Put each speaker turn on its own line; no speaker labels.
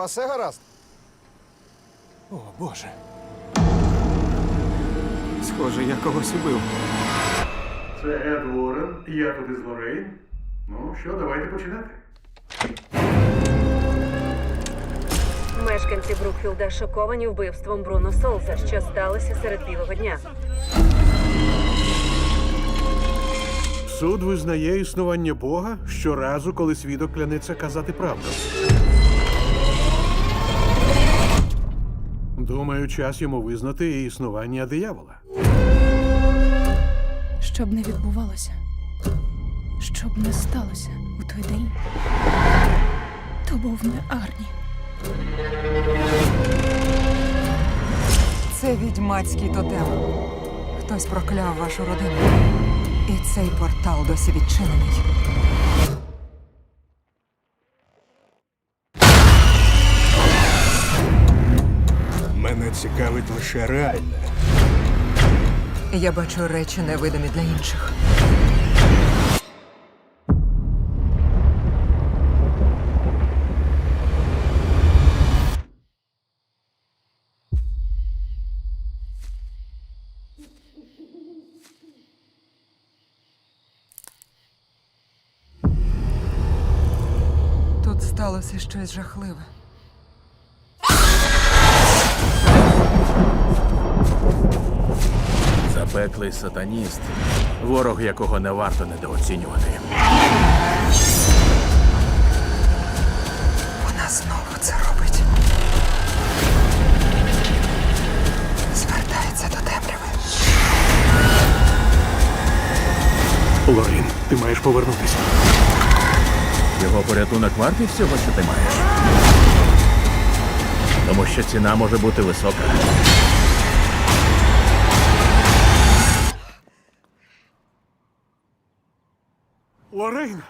вас все гаразд?
О, Боже. Схоже, я когось убив.
Це Ед Уоррен, я тут із Лорейн. Ну що, давайте починати.
Мешканці Брукфілда шоковані вбивством Бруно Солза, що сталося серед білого дня.
Суд визнає існування Бога щоразу, коли свідок клянеться казати правду. Думаю, час йому визнати і існування диявола.
Що б не відбувалося, що б не сталося у той день, то був не Арні.
Це відьмацький тотем. Хтось прокляв вашу родину. І цей портал досі відчинений.
Цікавить лише реальне.
Я бачу речі невидимі для інших. Тут сталося щось жахливе.
Запеклий сатаніст, ворог якого не варто недооцінювати.
Вона знову це робить. Звертається до темряви.
Лорін, ти маєш повернутися.
Його порятунок вартий всього, що ти маєш. Тому що ціна може бути висока.
Лорейн!